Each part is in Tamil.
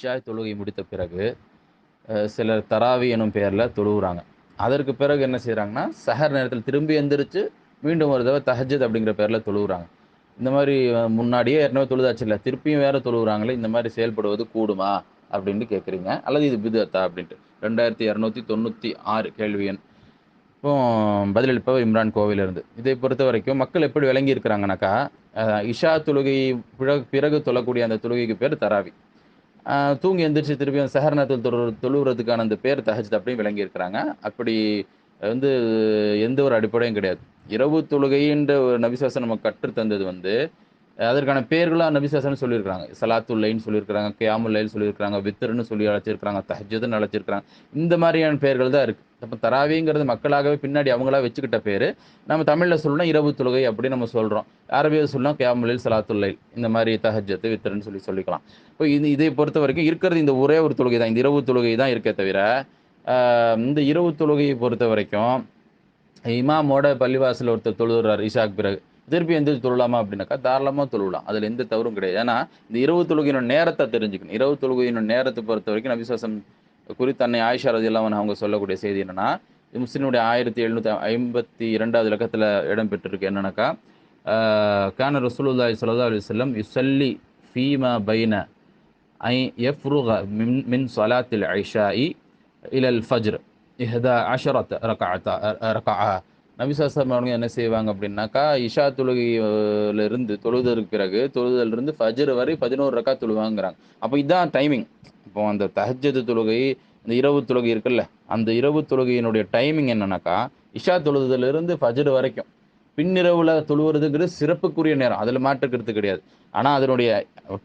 இஷாய் தொழுகை முடித்த பிறகு சிலர் தராவி எனும் பெயரில் தொழுகிறாங்க அதற்கு பிறகு என்ன செய்கிறாங்கன்னா சஹர் நேரத்தில் திரும்பி எந்திரிச்சு மீண்டும் ஒரு தடவை தஹஜத் அப்படிங்கிற பேரில் தொழுகிறாங்க இந்த மாதிரி முன்னாடியே ஏற்கனவே தொழுதாச்சு இல்லை திருப்பியும் வேறு தொழுகிறாங்களே இந்த மாதிரி செயல்படுவது கூடுமா அப்படின்ட்டு கேட்குறீங்க அல்லது இது பிதத்தா அப்படின்ட்டு. ரெண்டாயிரத்தி இரநூத்தி தொண்ணூற்றி ஆறு கேள்வி எண். இப்போ பதிலளிப்பவர் இம்ரான் கோவிலிருந்து. இதை பொறுத்த வரைக்கும் மக்கள் எப்படி விளங்கி இருக்கிறாங்கனாக்கா இஷா தொழுகை பிறகு பிறகு தொழக்கூடிய அந்த தொழுகைக்கு பேர் தராவி. தூங்கி எந்திரிச்சு திருப்பியும் அந்த தொழு தொழுகிறதுக்கான அந்த பேர் தஹஜ் அப்படின்னு விளங்கி இருக்கிறாங்க அப்படி வந்து எந்த ஒரு அடிப்படையும் கிடையாது. இரவு தொழுகைன்ற ஒரு நபிசாசன் நம்ம கற்றுத்தந்தது வந்து அதற்கான பேர்களாக நபிசாசன் சொல்லியிருக்காங்க சலாத்துல்லைன்னு சொல்லியிருக்கிறாங்க. கியாமுல்லைன்னு சொல்லியிருக்கிறாங்க வித்தர்னு சொல்லி அழைச்சிருக்கிறாங்க தஹஜதுன்னு அழைச்சிருக்கிறாங்க. இந்த மாதிரியான பெயர்கள் தான் இருக்குது அப்போ தராவிங்கிறது மக்களாகவே பின்னாடி அவங்களா வச்சுக்கிட்ட பேர். நம்ம தமிழில் சொல்லணும் இரவு தொழுகை அப்படின்னு நம்ம சொல்கிறோம் அரபியில் சொல்லலாம் கியாமுல்லைல் சலாத்துல்லைல் இந்த மாதிரி தஹஜத்து வித்தர்னு சொல்லி சொல்லிக்கலாம். இப்போ இது இதை பொறுத்த வரைக்கும் இருக்கிறது இந்த ஒரே ஒரு தொழுகை தான். இந்த இரவு தொழுகை தான் இருக்கே தவிர இந்த இரவு தொழுகையை பொறுத்த வரைக்கும் இமாமோட பள்ளிவாசல் ஒருத்தர் தொழுகிறார் இஷாக் பிறகு. திருப்பி எந்திரிச்சு தொழலாமா அப்படின்னாக்கா தாராளமாக தொழுலாம். அதில் எந்த தவறும் கிடையாது. ஏன்னா இந்த இரவு தொழுகையின நேரத்தை தெரிஞ்சுக்கணும். இரவு தொழுகையின நேரத்தை பொறுத்த வரைக்கும் நபிசுவாசம் குறித்து அன்னை ஆயிஷா ரதி அவங்க சொல்லக்கூடிய செய்தி என்னன்னா இது முஸ்லிமுடைய ஆயிரத்தி எழுநூற்றி ஐம்பத்தி இரண்டாவது இலக்கத்தில் இடம்பெற்றிருக்கு. என்னன்னாக்கா கான ரசூலுல்லாஹி ஸல்லல்லாஹு அலி சொல்லம் யுசல்லி ஃபீமா பைன ஐ எஃப்ருக மின் மின் சலாத்தில் ஐஷா இ இலல் ஃபஜ்ர் இஹதா அஷரத் ரகா ரகா நபிசாசம் அவங்க என்ன செய்வாங்க அப்படின்னாக்கா இஷா தொழுகையில இருந்து பிறகு தொழுதலிருந்து ஃபஜர் வரை பதினோரு ரக்கா தொழுவாங்கிறாங்க. அப்போ இதுதான் டைமிங் இப்போ அந்த தஹஜது தொழுகை இந்த இரவு தொழுகை இருக்குல்ல அந்த இரவு தொழுகையினுடைய டைமிங் என்னன்னாக்கா இஷா தொழுதுலேருந்து ஃபஜர் வரைக்கும். பின்னிரவில் தொழுவுறதுங்கிறது சிறப்புக்குரிய நேரம். அதில் மாற்றுக்கிறது கிடையாது. ஆனால் அதனுடைய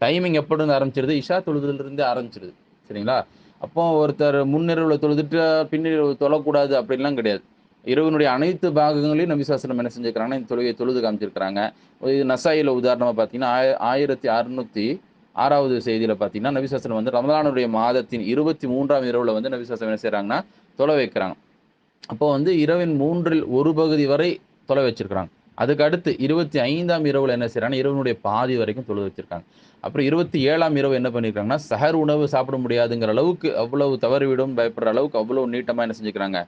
டைமிங் எப்போ இருந்து ஆரம்பிச்சிருது? இஷா தொழுதுலேருந்து ஆரம்பிச்சிருது. சரிங்களா? அப்போ ஒருத்தர் முன்னிரவில் தொழுதுட்டு பின்னிரவு தொழக்கூடாது அப்படின்லாம் கிடையாது. இரவனுடைய அனைத்து பாகங்களையும் நபிசாசனம் என்ன செஞ்சுக்கிறாங்கன்னா இந்த தொழுகையை தொழுது காமிச்சிருக்கிறாங்க. இது நசாயில உதாரணமாக பார்த்தீங்கன்னா ஆய ஆயிரத்தி அறுநூத்தி ஆறாவது செய்தியில் பார்த்தீங்கன்னா நபிசாசனம் வந்து ரமலானுடைய மாதத்தின் இருபத்தி மூன்றாம் இரவுல வந்து நபிசாசனம் என்ன செய்கிறாங்கன்னா தொலை வைக்கிறாங்க. அப்போ வந்து இரவின் மூன்றில் ஒரு பகுதி வரை தொலை வச்சிருக்கிறாங்க. அதுக்கு அடுத்து இருபத்தி ஐந்தாம் இரவுல என்ன செய்யறாங்கன்னா இரவனுடைய பாதி வரைக்கும் தொழுது வச்சிருக்காங்க. அப்புறம் இருபத்தி ஏழாம் இரவு என்ன பண்ணியிருக்காங்கன்னா சஹர் உணவு சாப்பிட முடியாதுங்கிற அளவுக்கு அவ்வளவு தவறிவிடும் பயப்படுற அளவுக்கு அவ்வளவு நீட்டமாக என்ன செஞ்சுக்கிறாங்க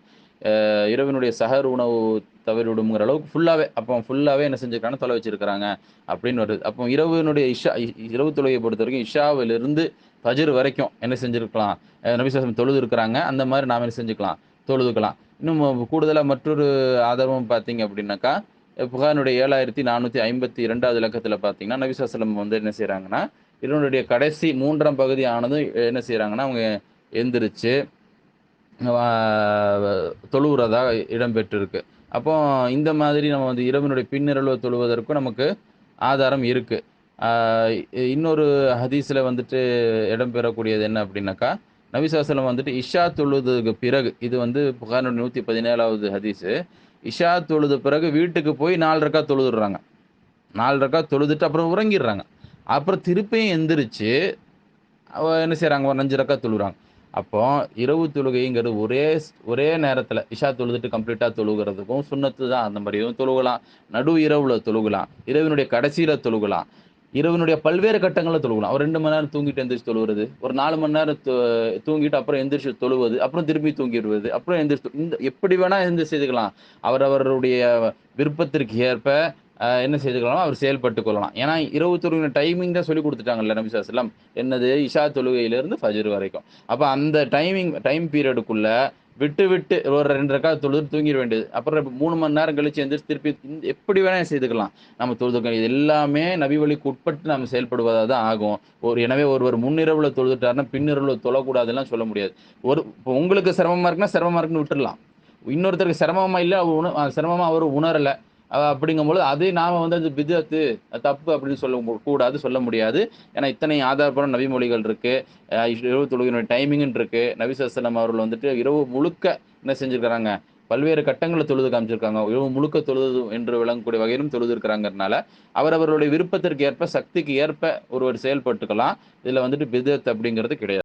இரவினுடைய சகர் உணவு தவறிவிடுங்கிற அளவுக்கு ஃபுல்லாகவே அப்போ ஃபுல்லாகவே என்ன செஞ்சுருக்காங்க தொலை வச்சிருக்கிறாங்க. அப்படின்னு வருது அப்போ இரவினுடைய இஷா இ- இரவு தொழுகையை பொறுத்த வரைக்கும் இஷாவிலிருந்து பஜர் வரைக்கும் என்ன செஞ்சுருக்கலாம். நபிசாசம் தொழுது இருக்கிறாங்க. அந்த மாதிரி நாம் என்ன செஞ்சுக்கலாம்? தொழுதுக்கலாம். இன்னும் கூடுதலாக மற்றொரு ஆதரவும் பார்த்தீங்க அப்படின்னாக்கா புகாரினுடைய ஏழாயிரத்தி நானூற்றி ஐம்பத்தி ரெண்டாவது இலக்கத்தில் பார்த்தீங்கன்னா நபிசாசலம் வந்து என்ன செய்கிறாங்கன்னா இதனுடைய கடைசி மூன்றாம் பகுதி ஆனதும் என்ன செய்கிறாங்கன்னா அவங்க எந்திரிச்சு ஆஹ், தொழுவுறதா இடம்பெற்றிருக்கு. அப்போ இந்த மாதிரி நம்ம வந்து இரவினுடைய பின்னிரவு தொழுவதற்கும் நமக்கு ஆதாரம் இருக்கு. இன்னொரு ஹதீஸில் வந்துட்டு இடம்பெறக்கூடியது என்ன அப்படின்னாக்கா நபிசாசலம் வந்துட்டு இஷா தொழுதுக்கு பிறகு இது வந்து புகாரோட நூற்றி பதினேழாவது ஹதீஸு இஷா தொழுது பிறகு வீட்டுக்கு போய் நாலு ரக்கா தொழுதுடுறாங்க. நாலு ரக்கா தொழுதுட்டு அப்புறம் உறங்கிடுறாங்க. அப்புறம் திருப்பியும் எந்திரிச்சு என்ன செய்கிறாங்க ஒரு அஞ்சு ரக்கா தொழுகிறாங்க அப்போ இரவு தொழுகைங்கிறது ஒரே ஒரே நேரத்தில் இஷா தொழுதுட்டு கம்ப்ளீட்டாக தொழுகிறதுக்கும் சுண்ணத்து தான் அந்த மாதிரி இதுவும் தொழுகலாம். நடு இரவில் தொழுகலாம். இரவினுடைய கடைசியில் தொழுகலாம். இரவினுடைய பல்வேறு கட்டங்களில் தொழுகலாம். ஒரு ரெண்டு மணி நேரம் தூங்கிட்டு எந்திரிச்சு தொழுகிறது. ஒரு நாலு மணி நேரம் தூங்கிட்டு அப்புறம் எந்திரிச்சு தொழுவது அப்புறம் திரும்பி தூங்கிடுவது அப்புறம் எந்திரிச்சு இந்த எப்படி வேணால் எந்திரிச்சு செய்துக்கலாம். அவரவருடைய விருப்பத்திற்கு ஏற்ப என்ன செய்துக்கலாம் அவர் செயல்பட்டு கொள்ளலாம். ஏன்னா இரவு தொழுகிற டைமிங் தான் சொல்லி கொடுத்துட்டாங்கல்ல நபி சாஸ்லாம் என்னது? இஷா தொழுகையிலேருந்து ஃபஜர் வரைக்கும். அப்போ அந்த டைமிங் டைம் பீரியடுக்குள்ளே விட்டு விட்டு ஒரு ரெண்டு தொழுது தூங்கிட வேண்டியது. அப்புறம் மூணு மணி நேரம் கழிச்சு எந்திரிச்சு திருப்பி எப்படி வேணா செய்துக்கலாம். நம்ம தொழுதுக்கலாம் இது எல்லாமே நபி வழிக்கு உட்பட்டு நம்ம செயல்படுவதாக தான் ஆகும். ஒரு எனவே ஒருவர் முன்னிரவுல தொழுதுட்டாருன்னா பின்னிரவுல தொழக்கூடாதுலாம் சொல்ல முடியாது. ஒரு இப்போ உங்களுக்கு சிரமமாக இருக்குன்னா சிரமமாக இருக்குன்னு விட்டுடலாம் இன்னொருத்தருக்கு சிரமமாக இல்லை அவர் உண சிரமமாக அவர் உணரலை. அப்படிங்கும்போது அதே நாம வந்து அது பிதத்து தப்பு அப்படின்னு சொல்ல கூடாது சொல்ல முடியாது. ஏன்னா இத்தனை ஆதாரப்பட நவிமொழிகள் இருக்குது இருக்கு. இரவு தொழுகையினுடைய டைமிங்னு இருக்கு. நபி சஸ்லம் அவர்கள் வந்துட்டு இரவு முழுக்க என்ன செஞ்சிருக்கிறாங்க? பல்வேறு கட்டங்களில் தொழுது காமிச்சிருக்காங்க. இரவு முழுக்க தொழுது என்று விளங்கக்கூடிய வகையிலும் தொழுது இருக்கிறாங்கறனால அவரவர்களுடைய விருப்பத்திற்கு ஏற்ப சக்திக்கு ஏற்ப ஒருவர் செயல்பட்டுக்கலாம். இதில் வந்துட்டு பிதத் அப்படிங்கிறது கிடையாது.